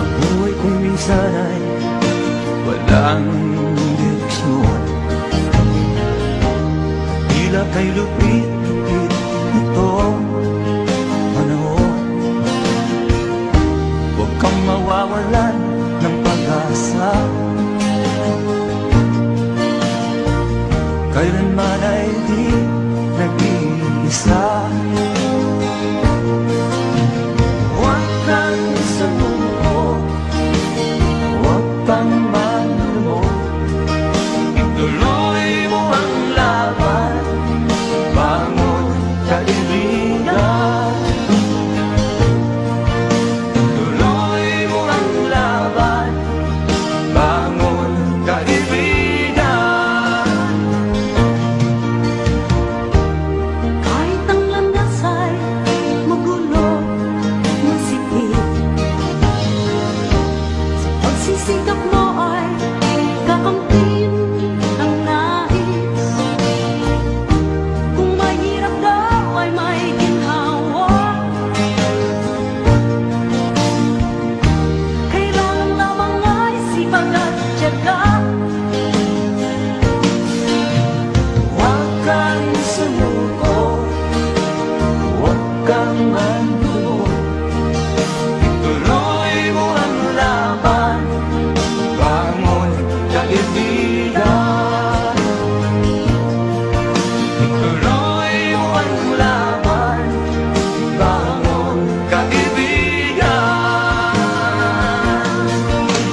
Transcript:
Ang buhay kong minsan ay walang direksyon. Tila kay lupit-lupit nito panahon. Huwag kang mawawalan